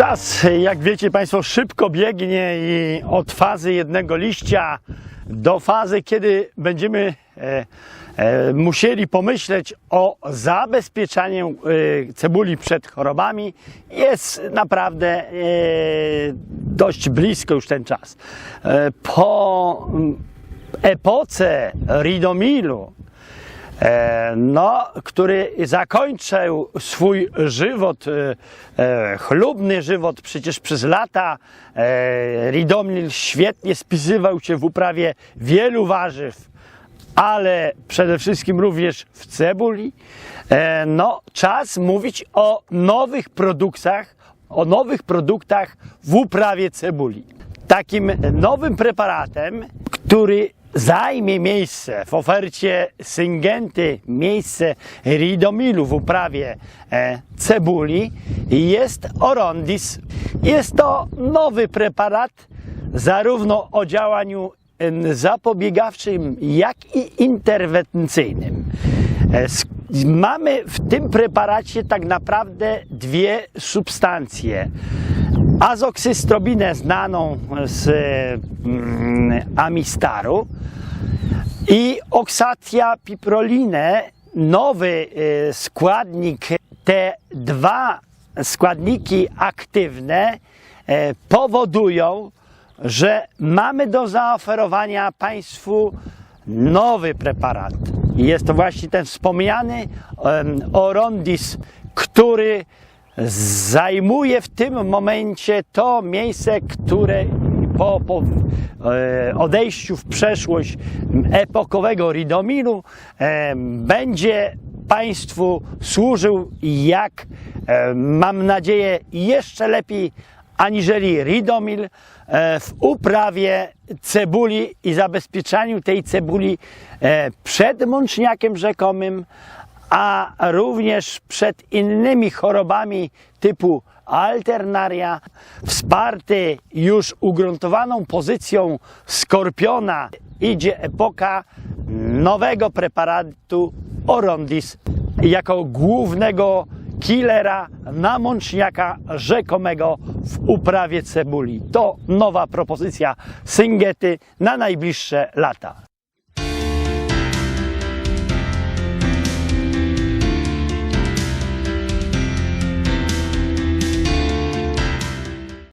Czas, jak wiecie Państwo, szybko biegnie i od fazy jednego liścia do fazy, kiedy będziemy e, e, musieli pomyśleć o zabezpieczaniu e, cebuli przed chorobami, jest naprawdę e, dość blisko już ten czas. E, po epoce Ridomilu, no, który zakończył swój żywot, e, e, chlubny żywot, przecież przez lata e, Ridomil świetnie spisywał się w uprawie wielu warzyw, ale przede wszystkim również w cebuli. E, no, czas mówić o nowych produktach, o nowych produktach w uprawie cebuli. Takim nowym preparatem, który zajmie miejsce w ofercie Syngenty, miejsce Ridomilu w uprawie e, cebuli jest Orondis. Jest to nowy preparat zarówno o działaniu zapobiegawczym, jak i interwencyjnym. E, Mamy w tym preparacie tak naprawdę dwie substancje azoksystrobinę znaną z mm, amistaru i oksatia piprolinę, nowy y, składnik. Te dwa składniki aktywne e, powodują, że mamy do zaoferowania Państwu nowy preparat. Jest to właśnie ten wspomniany Orondis, który zajmuje w tym momencie to miejsce, które po, po e, odejściu w przeszłość epokowego Ridomilu e, będzie Państwu służył jak, e, mam nadzieję, jeszcze lepiej aniżeli Ridomil w uprawie cebuli i zabezpieczaniu tej cebuli przed mączniakiem rzekomym, a również przed innymi chorobami typu alternaria, wsparty już ugruntowaną pozycją skorpiona, idzie epoka nowego preparatu Orondis jako głównego killera namączniaka rzekomego w uprawie cebuli. To nowa propozycja Syngety na najbliższe lata.